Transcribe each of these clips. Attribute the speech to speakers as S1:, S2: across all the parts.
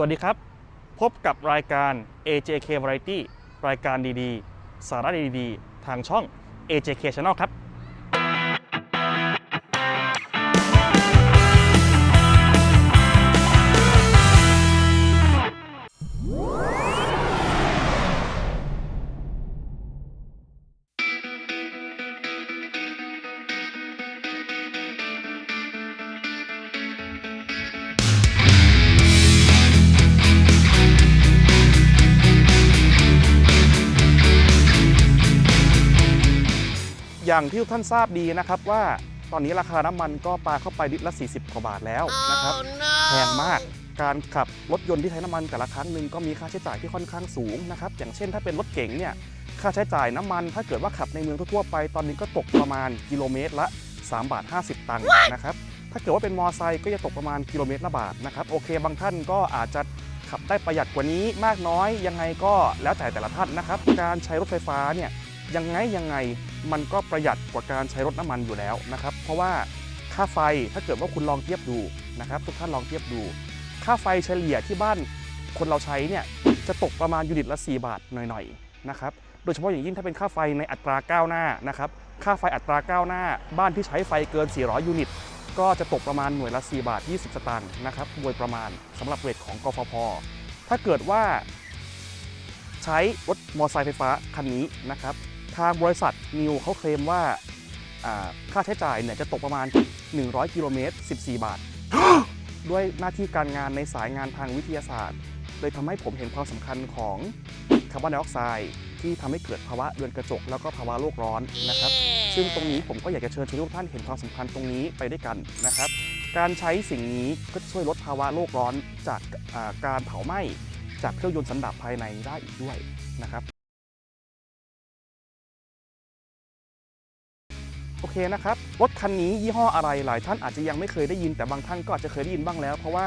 S1: สวัสดีครับ พบกับรายการ AJK Variety รายการดีๆ สาระดีๆ ทางช่อง AJK Channel ครับ อย่างที่ทุกท่านทราบดีนะครับว่าตอนนี้ราคาน้ำมันก็ปาเข้าไปลิตรละ 40 กว่าบาทแล้วนะครับแพงมากการขับรถยนต์ที่ใช้น้ำมันแต่ละครั้งหนึ่งก็มีค่าใช้จ่ายที่ค่อนข้างสูงนะครับอย่างเช่นถ้าเป็นรถเก๋งเนี่ยค่าใช้จ่ายน้ำมัน ถ้าเกิดว่าขับในเมืองทั่วๆไป ตอนนี้ก็ตกประมาณกิโลเมตรละ3บาท50 ตังค์นะครับถ้าเกิดว่าเป็นมอไซค์ก็จะตกประมาณกิโลเมตรละบาทนะครับโอเคบางท่านก็อาจจะขับได้ประหยัดกว่านี้มากน้อยยังไงก็แล้วแต่แต่ละท่านนะครับการใช้รถไฟฟ้าเนี่ย ยังไงยังไงมันก็ประหยัดกว่าการใช้รถน้ำมันอยู่แล้วนะครับ เพราะว่าค่าไฟถ้าเกิดว่าคุณลองเทียบดูนะครับ ทุกท่านลองเทียบดู ค่าไฟเฉลี่ยที่บ้านคนเราใช้เนี่ยจะตกประมาณยูนิตละ 4 บาทหน่อยๆนะครับโดยเฉพาะอย่างยิ่งถ้าเป็นค่าไฟในอัตราก้าวหน้านะครับค่าไฟอัตราก้าวหน้า บ้านที่ใช้ไฟเกิน 400 ยูนิต ก็จะตกประมาณหน่วยละ 4 บาท 20 สตางค์นะครับโดยประมาณสำหรับเรทของกฟผถ้าเกิดว่าใช้รถมอเตอร์ไซค์ไฟฟ้าคันนี้นะครับ ทางบริษัทนิวเขาเคลมว่าอ่าค่าใช้จ่ายเนี่ยจะตกประมาณ 100 กิโลเมตร 14 บาท ด้วยหน้าที่การงานในสายงานทางวิทยาศาสตร์ เลยทำให้ผมเห็นความสำคัญของคาร์บอนไดออกไซด์ที่ทำให้เกิดภาวะเรือนกระจก แล้วก็ภาวะโลกร้อนนะครับ ซึ่งตรงนี้ผมก็อยากจะเชิญชวนทุกท่านเห็นความสำคัญตรงนี้ไปด้วยกันนะครับ การใช้สิ่งนี้ก็จะช่วยลดภาวะโลกร้อนจากอ่าการเผาไหม้จากเครื่องยนต์สันดาปภายในได้อีกด้วยนะครับ โอเคนะครับ รถคันนี้ยี่ห้ออะไรหลายท่านอาจจะยังไม่เคยได้ยินแต่บางท่านก็อาจจะเคยได้ยินบ้างแล้ว เพราะว่า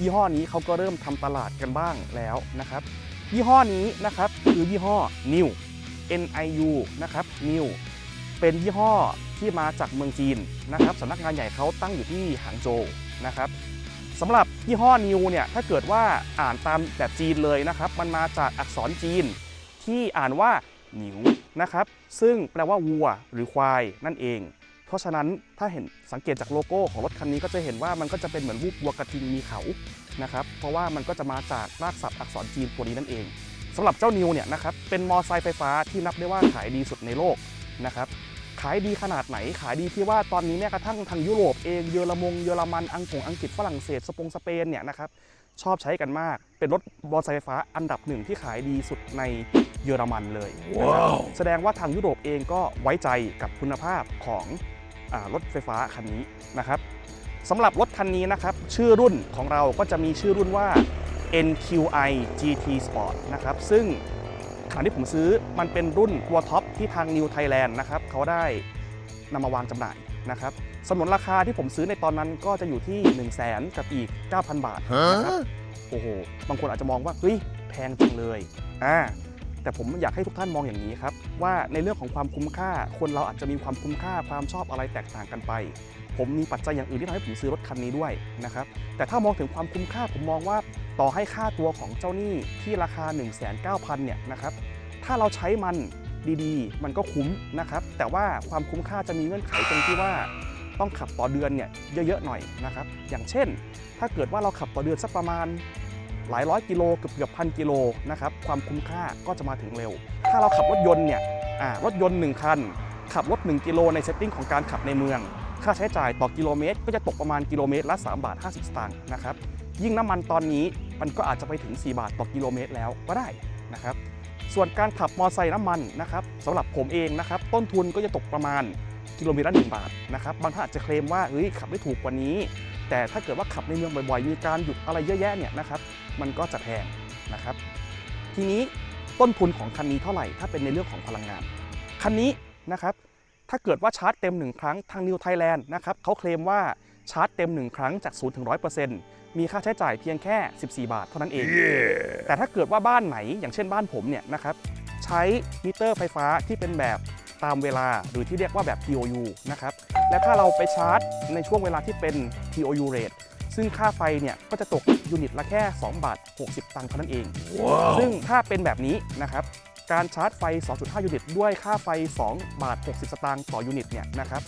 S1: ยี่ห้อนี้เขาก็เริ่มทำตลาดกันบ้างแล้วนะครับ ยี่ห้อนี้นะครับคือยี่ห้อ New NIU นะครับ New เป็นยี่ห้อที่มาจากเมืองจีนนะครับสำนักงานใหญ่เขาตั้งอยู่ที่หางโจวนะครับสำหรับยี่ห้อ New เนี่ยถ้าเกิดว่าอ่านตามแบบจีนเลยนะครับ มันมาจากอักษรจีนที่อ่านว่าหนิว นะครับ ซึ่งแปลว่าวัวหรือควายนั่นเอง เพราะฉะนั้นถ้าเห็นสังเกตจากโลโก้ของรถคันนี้ก็จะเห็นว่ามันก็จะเป็นเหมือนรูปวัวกระทิงมีเขานะครับ เพราะว่ามันก็จะมาจากรากศัพท์อักษรจีนตัวนี้นั่นเองสำหรับเจ้านิวเนี่ยนะครับเป็นมอไซค์ไฟฟ้าที่นับได้ว่าขายดีสุดในโลกนะครับ ขายดีขนาดไหน ขายดีที่ว่าตอนนี้แม้กระทั่งทางยุโรปเองเยอรมงเยอรมันอังกฤษอังกฤษฝรั่งเศสสปงสเปนเนี่ยนะครับชอบใช้กันมาก เป็นรถมอเตอร์ไซค์ไฟฟ้าอันดับหนึ่งที่ขายดีสุดในเยอรมันเลยนะครับแสดงว่าทางยุโรปเองก็ไว้ใจกับคุณภาพของอารถไฟฟ้าคันนี้นะครับสำหรับรถคันนี้นะครับ ชื่อรุ่นของเราก็จะมีชื่อรุ่นว่า NQI GT Sport นะครับ ซึ่ง ขณะที่ผมซื้อมันเป็นรุ่นตัวท็อปที่ทาง New Thailand นะครับเขาได้นำมาวางจำหน่ายนะครับสนนราคาที่ผมซื้อในตอนนั้นก็จะอยู่ที่ 1 0 0 0 0แสนกับอีก 9,000 บาทนะครับโอ้โหบางคนอาจจะมองว่าเฮ้ยแพงจังเลยอ่าแต่ผมอยากให้ทุกท่านมองอย่างนี้ครับว่าในเรื่องของความคุ้มค่าคนเราอาจจะมีความคุ้มค่าความชอบอะไรแตกต่างกันไป ผมมีปัจจัยอย่างอื่นที่ทำให้ผมซื้อรถคันนี้ด้วยนะครับแต่ถ้ามองถึงความคุ้มค่าผมมองว่าต่อให้ค่าตัวของเจ้าหนี้ที่ราคา 1 9 0 0 0เนี่ยนะครับถ้าเราใช้มันดีๆ มันก็คุ้มนะครับแต่ว่าความคุ้มค่าจะมีเงื่อนไขตรงที่ว่าต้องขับต่อเดือนเนี่ยเยอะๆหน่อยนะครับอย่างเช่น ถ้าเกิดว่าเราขับต่อเดือนสักประมาณหลายร้อยกิโลเกือบเกือบพันกิโลนะครับความคุ้มค่าก็จะมาถึงเร็ว ถ้าเราขับรถยนต์เนี่ยรถยนต์ 1 คัน ขับรถ 1 กิโลในเซตติ้งของการขับในเมือง ค่าใช้จ่ายต่อกิโลเมตร ก็จะตกประมาณกิโลเมตรละ3บาท50 สตางค์นะครับ ยิ่งน้ำมันตอนนี้มันก็อาจจะไปถึง 4 บาทต่อกิโลเมตรแล้วก็ได้นะครับ ส่วนการขับมอเตอร์ไซค์น้ำมันนะครับสำหรับผมเองนะครับ ต้นทุนก็จะตกประมาณกิโลเมตรละ1บาทนะครับ บางท่านอาจจะเคลมว่าเฮ้ยขับได้ถูกกว่านี้ แต่ถ้าเกิดว่าขับในเมืองบ่อยๆ มีการหยุดอะไรเยอะแยะเนี่ยนะครับ มันก็จะแพงนะครับ ทีนี้ต้นทุนของคันนี้เท่าไหร่ ถ้าเป็นในเรื่องของพลังงาน คันนี้นะครับ ถ้าเกิดว่าชาร์จเต็ม 1 ครั้งทางนิวไทยแลนด์นะครับเขาเคลมว่าชาร์จเต็ม 1 ครั้งจาก0ถึง100%มีค่าใช้จ่ายเพียงแค่ 14 บาทเท่านั้นเองแต่ถ้าเกิดว่าบ้านไหนอย่างเช่นบ้านผมเนี่ยนะครับใช้มิเตอร์ไฟฟ้าที่เป็นแบบตามเวลาหรือที่เรียกว่าแบบ TOU นะครับและถ้าเราไปชาร์จในช่วงเวลาที่เป็น TOU rate ซึ่งค่าไฟเนี่ยก็จะตกยูนิตละแค่ 2 บาท 60 ตังค์เท่านั้นเองซึ่งถ้าเป็นแบบนี้นะครับ การชาร์จไฟ 2.5 ยูนิต ด้วยค่าไฟ 2 บาท 60 สตางค์ต่อยูนิตเนี่ยนะครับ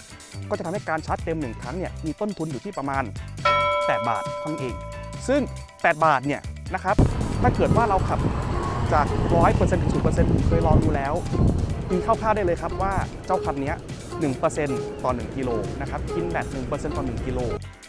S1: ก็จะทำให้การชาร์จเต็ม 1 ครั้งเนี่ยมีต้นทุนอยู่ที่ประมาณ 8 บาทเท่านั้นเอง ซึ่ง 8 บาทเนี่ยนะครับ ถ้าเกิดว่าเราขับจาก 100%ถึง 0%ผมเคยลองดูแล้วตีคร่าวๆได้เลยครับว่าเจ้าคันนี้1%ต่อ 1 กิโลนะครับ กินแบต1%ต่อ 1 กิโล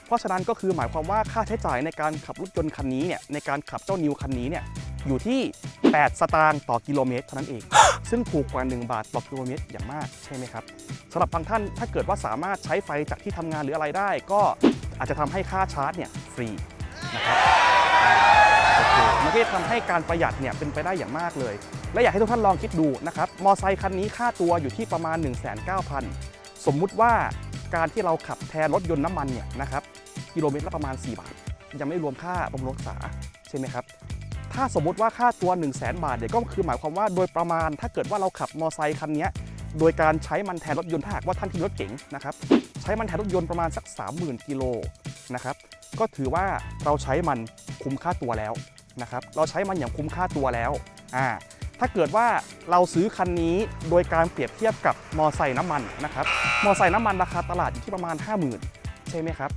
S1: เพราะฉะนั้นก็คือหมายความว่าค่าใช้จ่ายในการขับรถยนต์คันนี้เนี่ยในการขับเจ้านิวคันนี้เนี่ย อยู่ที่ 8 สตางค์ต่อกิโลเมตรเท่านั้นเอง ซึ่งถูกกว่า 1 บาทต่อกิโลเมตรอย่างมากใช่ไหมครับสำหรับบางท่านถ้าเกิดว่าสามารถใช้ไฟจากที่ทำงานหรืออะไรได้ ก็อาจจะทำให้ค่าชาร์จเนี่ยฟรีนะครับโอเคมันก็จะทำให้การประหยัดเนี่ยเป็นไปได้อย่างมากเลย และอยากให้ทุกท่านลองคิดดูนะครับมอไซค์คันนี้ค่าตัวอยู่ที่ประมาณ 1,900 สมมุติว่าการที่เราขับแทนรถยนต์น้ำมันเนี่ยนะครับกิโลเมตรละประมาณ 4 บาท ยังไม่รวมค่าบำรุงรักษาใช่ไหมครับ ถ้าสมมุติว่าค่าตัว1 0 0 0 0แบาทเนี่ยก็คือหมายความว่าโดยประมาณถ้าเกิดว่าเราขับมอไซค์คันนี้โดยการใช้มันแทนรถยนต์ถ้าหากว่าท่านที่รถเก๋งนะครับใช้มันแทนรถยนต์ประมาณสัก 30,000กิโลนะครับก็ถือว่าเราใช้มันคุ้มค่าตัวแล้วนะครับเราใช้มันอย่างคุ้มค่าตัวแล้วอ่าถ้าเกิดว่าเราซื้อคันนี้โดยการเปรียบเทียบกับมอไซค์น้ำมันนะครับมอไซค์น้ำมันราคาตลาดอยู่ที่ประมาณ 50,000 ใช่ไหมครับ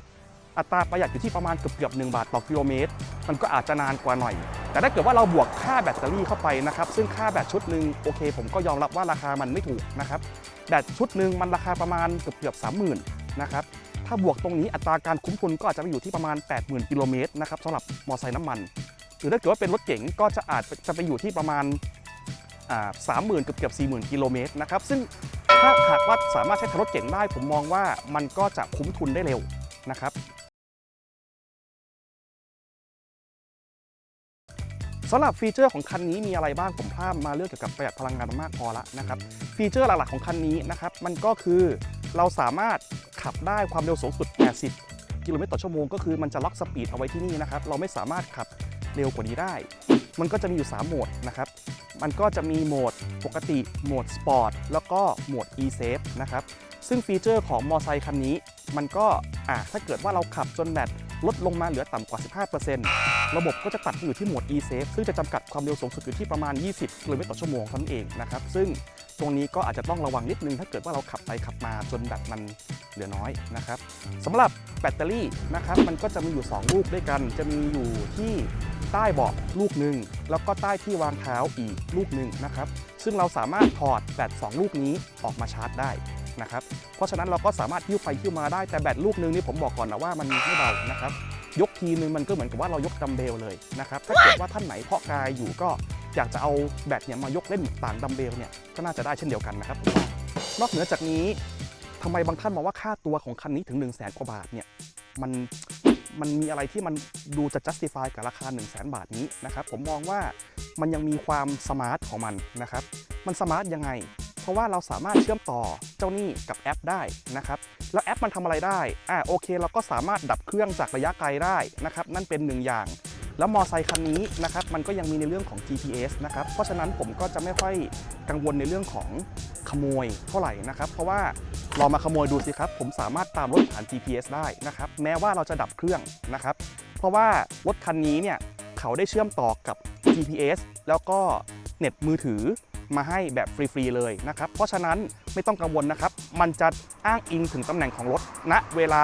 S1: อัตราประหยัดอยู่ที่ประมาณเกือบเกือบ1บาทต่อกิโลเมตร มันก็อาจจะนานกว่าหน่อย แต่ถ้าเกิดว่าเราบวกค่าแบตเตอรี่เข้าไปนะครับ ซึ่งค่าแบตชุดหนึ่งโอเค ผมก็ยอมรับว่าราคามันไม่ถูกนะครับ แบตชุดหนึ่งมันราคาประมาณเกือบเกือบ30,000นนะครับ ถ้าบวกตรงนี้อัตราการคุ้มทุนก็อาจจะไปอยู่ที่ประมาณ 80,000กิโลเมตรนะครับสำหรับมอไซค์น้ำมัน หรือถ้าเกิดว่าเป็นรถเก๋งก็จะอาจจะไปอยู่ที่ประมาณสามหมื่นเกือบเกือบสี่หมื่นกิโลเมตรนะครับ ซึ่งถ้าหากว่าสามารถใช้รถเก๋งได้ ผมมองว่ามันก็จะคุ้มทุนได้เร็ว สำหรับฟีเจอร์ของคันนี้มีอะไรบ้างผมพลาดมาเรื่องเกี่ยวกับประหยัดพลังงานมากพอละนะครับฟีเจอร์หลักๆของคันนี้นะครับมันก็คือเราสามารถขับได้ความเร็วสูงสุด 80 กิโลเมตรต่อชั่วโมงก็คือมันจะล็อกสปีดเอาไว้ที่นี่นะครับเราไม่สามารถขับเร็วกว่านี้ได้ มันก็จะมีอยู่ 3 โหมดนะครับมันก็จะมีโหมดปกติโหมดสปอร์ตแล้วก็โหมด e-safe นะครับซึ่งฟีเจอร์ของมอไซค์คันนี้ มันก็อะถ้าเกิดว่าเราขับจนแบตลดลงมาเหลือต่ำกว่า 15% ระบบก็จะตัดไปอยู่ที่โหมด e-safe ซึ่งจะจำกัดความเร็วสูงสุดอยู่ที่ประมาณ 20กิโลเมตรต่อชั่วโมงเท่านั้นเองนะครับซึ่งตรงนี้ก็อาจจะต้องระวังนิดนึง ถ้าเกิดว่าเราขับไปขับมาจนแบตมันเหลือน้อยนะครับสำหรับแบตเตอรี่นะครับมันก็จะมีอยู่ 2 ลูกด้วยกัน จะมีอยู่ที่ใต้เบาะลูกหนึ่งแล้วก็ใต้ที่วางเท้าอีกลูกหนึ่งนะครับซึ่งเราสามารถถอดแบต2ลูกนี้ออกมาชาร์จได้นะครับเพราะฉะนั้นเราก็สามารถหิ้วไปหิ้วมาได้แต่แบตลูกหนึงนี่ผมบอกก่อนนะว่ามันไม่เบานะครับ ยกทีนึงมันก็เหมือนกับว่าเรายกดัมเบลเลยนะครับถ้าเกิดว่าท่านไหนเพาะกายอยู่ก็อยากจะเอาแบตเนี่ยมายกเล่นต่างดัมเบลเนี่ยก็น่าจะได้เช่นเดียวกันนะครับผมนอกเหนือจากนี้ทำไมบางท่านมองว่าค่าตัวของคันนี้ถึง1 0 0 0 0แสนกว่าบาทเนี่ยมันมันมีอะไรที่มันดูจะ justify กับราคา 1 0 0 0 0แสนบาทนี้นะครับผมมองว่ามันยังมีความสมาร์ทของมันนะครับมันสมาร์ทยังไง เพราะว่าเราสามารถเชื่อมต่อเจ้าหนี้กับแอปได้นะครับ แล้วแอปมันทำอะไรได้อ่าโอเค เราก็สามารถดับเครื่องจากระยะไกลได้นะครับนั่นเป็นหนึ่งอย่าง แล้วมอไซค์คันนี้นะครับมันก็ยังมีในเรื่องของ GPS นะครับเพราะฉะนั้นผมก็จะไม่ค่อยกังวลในเรื่องของขโมยเท่าไหร่นะครับเพราะว่าลองมาขโมยดูสิครับ ผมสามารถตามรถผ่าน GPS ได้นะครับแม้ว่าเราจะดับเครื่องนะครับเพราะว่ารถคันนี้เนี่ยเขาได้เชื่อมต่อกับ GPS แล้วก็เน็ตมือถือ มาให้แบบฟรีๆเลยนะครับ เพราะฉะนั้นไม่ต้องกังวลนะครับ มันจะอ้างอิงถึงตำแหน่งของรถณเวลา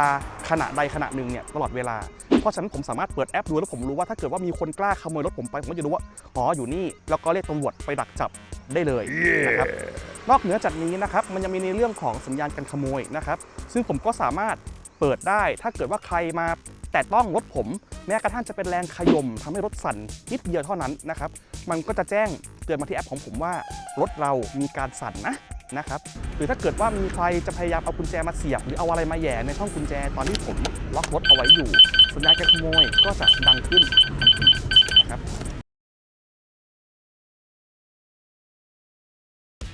S1: ขณะใดขณะหนึ่งเนี่ยตลอดเวลา เพราะฉะนั้นผมสามารถเปิดแอปดูแล้วผมรู้ว่าถ้าเกิดว่ามีคนกล้าขโมยรถผมไป ผมก็จะรู้ว่าอ๋ออยู่นี่ แล้วก็เรียกตำรวจไปดักจับได้เลยนะครับนอกเหนือจากนี้นะครับมันยังมีในเรื่องของสัญญาณการขโมยนะครับ ซึ่งผมก็สามารถ เปิดได้ ถ้าเกิดว่าใครมาแตะต้องรถผม แม้กระทั่งจะเป็นแรงขยมทำให้รถสั่นนิดเดียวเท่านั้นนะครับมันก็จะแจ้งเตือนมาที่แอปของผมว่ารถเรามีการสั่นนะนะครับหรือถ้าเกิดว่ามีใครจะพยายามเอากุญแจมาเสียบ หรือเอาอะไรมาแย่ในช่องกุญแจตอนที่ผมล็อกรถเอาไว้อยู่ สัญญาณการขโมยก็จะดังขึ้นนะครับ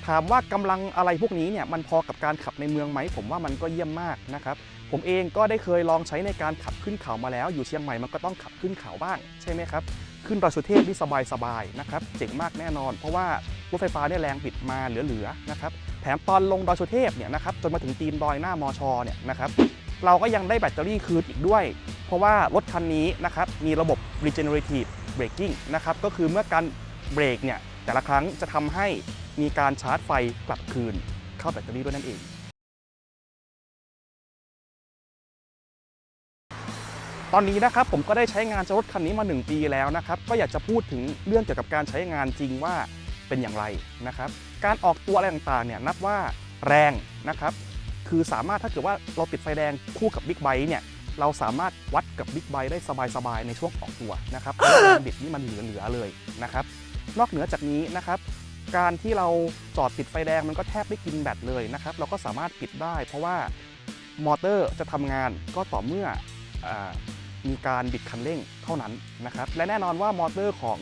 S1: ถามว่ากำลังอะไรพวกนี้เนี่ยมันพอกับการขับในเมืองไหม ผมว่ามันก็เยี่ยมมากนะครับผมเองก็ได้เคยลองใช้ในการขับขึ้นเขามาแล้ว อยู่เชียงใหม่มันก็ต้องขับขึ้นเขาบ้างใช่ไหมครับขึ้นดอยสุเทพนี่สบายๆนะครับเจ๋งมากแน่นอน เพราะว่ารถไฟฟ้าเนี่ยแรงบิดมาเหลือๆนะครับแถมตอนลงดอยสุเทพเนี่ยนะครับจนมาถึงตีนดอยหน้ามอชอเนี่ยนะครับเราก็ยังได้แบตเตอรี่คืนอีกด้วย เพราะว่ารถคันนี้นะครับมีระบบ regenerative braking นะครับก็คือเมื่อการเบรกเนี่ยแต่ละครั้งจะทำให้ มีการชาร์จไฟกลับคืน เข้าแบตเตอรี่ด้วยนั่นเองตอนนี้นะครับผมก็ได้ใช้งานจ้ารถคันนี้มา 1 ปีแล้วนะครับ ก็อยากจะพูดถึงเรื่องเกี่ยวกับการใช้งานจริงว่าเป็นอย่างไรนะครับ การออกตัวอะไรต่างๆเนี่ยนับว่าแรงนะครับ คือสามารถถ้าเกิดว่าเราติดไฟแดงคู่กับบิ๊กไบค์เนี่ยเราสามารถวัดกับบิ๊กไบค์ได้สบายๆในช่วงออกตัวนะครับเพราะว่าแรงบิดนี่มันเหลือๆเลยนะครับ นอกเหนือจากนี้นะครับ การที่เราจอดติดไฟแดงมันก็แทบไม่กินแบตเลยนะครับ เราก็สามารถปิดได้ เพราะว่ามอเตอร์จะทำงานก็ต่อเมื่ออมีการบิดคันเร่งเท่านั้นนะครับและแน่นอนว่ามอเตอร์ของ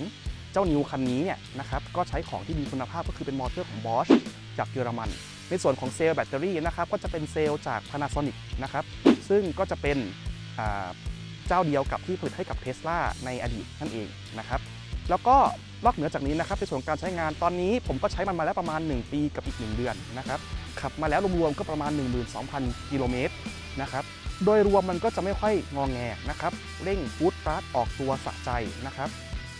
S1: เจ้านิวคันนี้เนี่ยนะครับก็ใช้ของที่มีคุณภาพก็คือเป็นมอเตอร์ของ Bosch จากเยอรมัน ในส่วนของเซลล์แบตเตอรี่นะครับก็จะเป็นเซลล์จาก Panasonic นะครับซึ่งก็จะเป็นเจ้าเดียวกับที่ผลิตให้กับ Tesla ในอดีตนั่นเองนะครับ แล้วก็นอกเหนือจากนี้นะครับในส่วนการใช้งานตอนนี้ผมก็ใช้มันมาแล้วประมาณ 1 ปีกับอีก 1 เดือนนะครับขับมาแล้วรวมๆก็ประมาณ 12,000 กิโลเมตรนะครับโดยรวมมันก็จะไม่ค่อยงองแงนะครับเร่งฟูดปาร์ตออกตัวสะใจนะครับ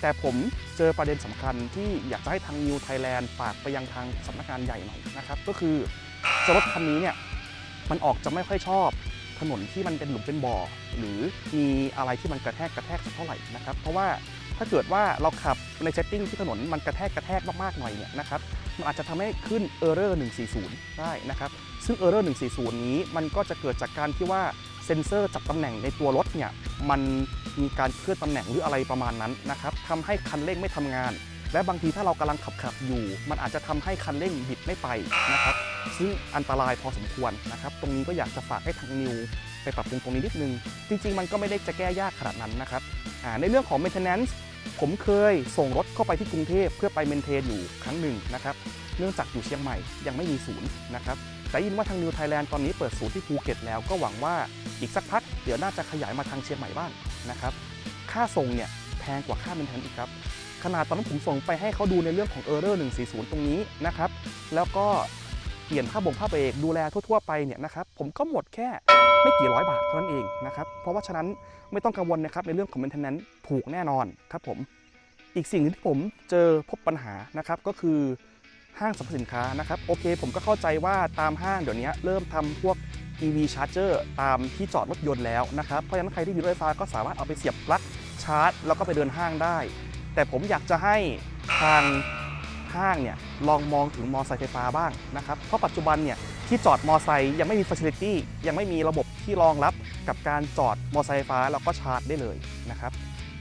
S1: แต่ผมเจอประเด็นสำคัญที่อยากจะให้ทาง New Thailand ฝากไปยังทางสำนักงานใหญ่หน่อยนะครับก็คือรถคันนี้เนี่ยมันออกจะไม่ค่อยชอบถนนที่มันเป็นหลุมเป็นบ่อ หรือมีอะไรที่มันกระแทกกระแทกสักเท่าไหร่นะครับเพราะว่า ถ้าเกิดว่าเราขับในเซตติ้งที่ถนนมันกระแทกกระแทกมากๆหน่อยเนี่ยนะครับมันอาจจะทำให้ขึ้น Error 140 ได้นะครับ ซึ่ง Error 140 นี้มันก็จะเกิดจากการที่ว่าเซ็นเซอร์จับตำแหน่งในตัวรถเนี่ยมันมีการเคลื่อนตำแหน่งหรืออะไรประมาณนั้นนะครับทำให้คันเร่งไม่ทำงาน และบางทีถ้าเรากำลังขับขับอยู่ มันอาจจะทำให้คันเร่งบิดไม่ไปนะครับซึ่งอันตรายพอสมควรนะครับ ตรงนี้ก็อยากจะฝากให้ทางนิว ไปปรับปรุงตรงนี้นิดนึง จริง ๆ มันก็ไม่ได้จะแก้ยากขนาดนั้นนะครับในเรื่องของ maintenance ผมเคยส่งรถเข้าไปที่กรุงเทพเพื่อไปเมนเทนอยู่ครั้งหนึ่งนะครับเนื่องจากอยู่เชียงใหม่ยังไม่มีศูนย์นะครับแต่ยินว่าทางนิวไทยแลนด์ตอนนี้เปิดศูนย์ที่ภูเก็ตแล้วก็หวังว่าอีกสักพักเดี๋ยวน่าจะขยายมาทางเชียงใหม่บ้างนะครับค่าส่งเนี่ยแพงกว่าค่าเมนเทนอีกครับขนาดตอนนั้นผมส่งไปให้เขาดูในเรื่องของ Error 140 ตรงนี้นะครับแล้วก็เปลี่ยนผ้าบ่งผ้าเบรกดูแลทั่วๆไปเนี่ยนะครับผมก็หมดแค่ ไม่กี่ร้อยบาทเท่านั้นเองนะครับ เพราะว่าฉะนั้นไม่ต้องกังวลนะครับในเรื่องของ maintenance ถูกแน่นอนครับผม อีกสิ่งหนึ่งที่ผมเจอพบปัญหานะครับก็คือห้างสรรพสินค้านะครับโอเค ผมก็เข้าใจว่าตามห้างเดี๋ยวนี้เริ่มทำพวก EV charger ตามที่จอดรถยนต์แล้วนะครับ เพราะฉะนั้นใครที่มีรถไฟฟ้าก็สามารถเอาไปเสียบปลั๊กชาร์จ แล้วก็ไปเดินห้างได้ แต่ผมอยากจะให้ทางห้างเนี่ยลองมองถึงมอเตอร์ไซค์ไฟฟ้าบ้างนะครับ เพราะปัจจุบันเนี่ย ที่จอดมอไซค์ยังไม่มี facility ยังไม่มีระบบที่รองรับกับการจอดมอไซค์ไฟฟ้าแล้วก็ชาร์จได้เลยนะครับ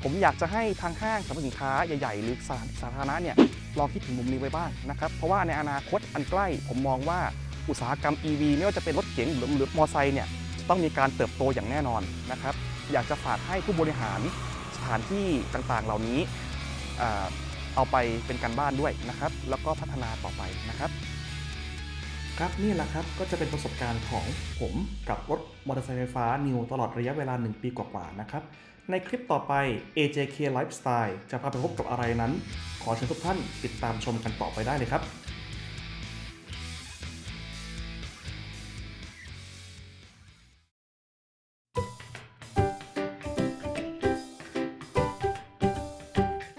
S1: ผมอยากจะให้ทางห้างสรรพสินค้าใหญ่ๆ หรือสาสาธารณะเนี่ยลองคิดถึงมุมนี้ไว้บ้างนะครับ เพราะว่าในอนาคตอันใกล้ ผมมองว่าอุตสาหกรรม EV ไม่ว่าจะเป็นรถเก๋งหรือหรือมอไซค์เนี่ยจะต้องมีการเติบโตอย่างแน่นอนนะครับ อยากจะฝากให้ผู้บริหารสถานที่ต่างๆ เหล่านี้เอาไปเป็นการบ้านด้วยนะครับ แล้วก็พัฒนาต่อไปนะครับ ครับนี่แหละครับก็จะเป็นประสบการณ์ของผมกับรถมอเตอร์ไซค์ไฟฟ้านิวตลอดระยะเวลา 1 ปีกว่าๆนะครับ ในคลิปต่อไป AJK Lifestyle จะพาไปพบกับอะไรนั้น ขอเชิญทุกท่านติดตามชมกันต่อไปได้เลยครับ